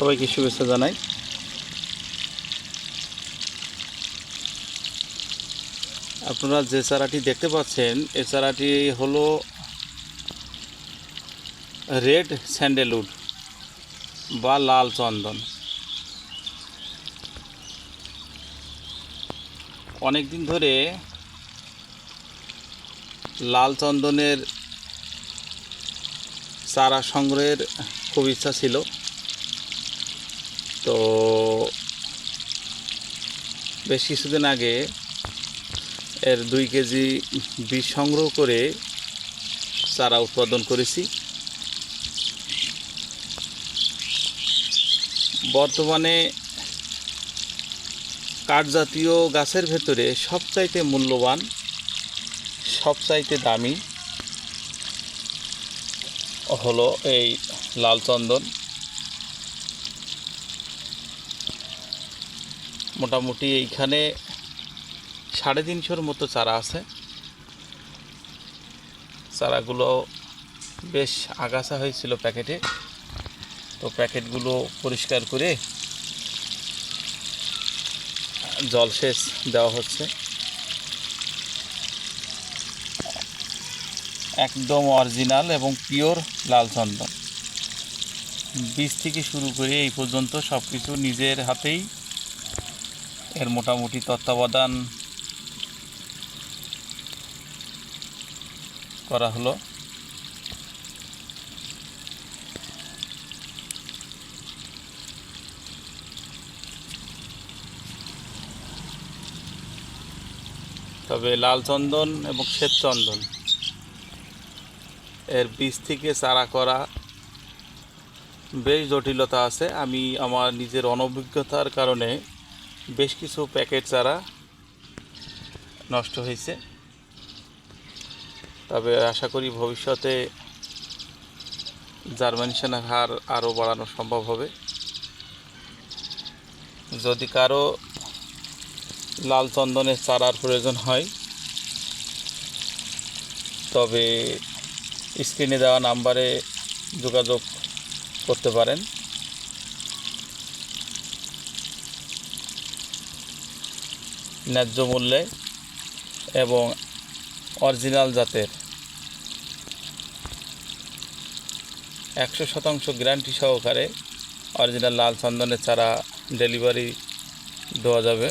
সবাইকে শুভেচ্ছা জানাই। আপনারা যে চারাটি দেখতে পাচ্ছেন, এ চারাটি হলো রেড স্যান্ডেলউড বা লাল চন্দন। অনেক দিন ধরে লাল চন্দনের চারা সংগ্রহের খুব ইচ্ছা ছিল। তো বেশ কিছুদিন আগে এর দুই কেজি বীজ সংগ্রহ করে চারা উৎপাদন করেছি। বর্তমানে কাঠজাতীয় গাছের ভেতরে সবচাইতে মূল্যবান, সবচাইতে দামি হলো এই লাল চন্দন মোটামুটি এইখানে সাড়ে তিনশোর মতো চারা আছে। চারাগুলো বেশ আগাছা হয়েছিল প্যাকেটে। তো প্যাকেটগুলো পরিষ্কার করে জলসেচ দেওয়া হচ্ছে। একদম অরিজিনাল এবং পিওর লাল চন্দন। বীজ থেকে শুরু করে এই পর্যন্ত সব কিছু নিজের হাতেই এর মোটামুটি তত্ত্বাবধান করা হলো। তবে লাল চন্দন এবং শ্বেত চন্দন এর বীজ থেকে চারা করা বেশ জটিলতা আছে। আমি আমার নিজের অনভিজ্ঞতার কারণে বেশ কিছু প্যাকেট চারা নষ্ট হয়েছে। তবে আশা করি ভবিষ্যতে জার্মিনেশনের হার আরও বাড়ানো সম্ভব হবে। যদি কারও লাল চন্দনের চারার প্রয়োজন হয়, তবে স্ক্রিনে দেওয়া নাম্বারে যোগাযোগ করতে পারেন। ন্যায্য মূল্যে এবং অরিজিনাল জাতের। একশো শতাংশ গ্যারান্টি সহকারে অরিজিনাল লাল চন্দনের চারা ডেলিভারি দেওয়া যাবে।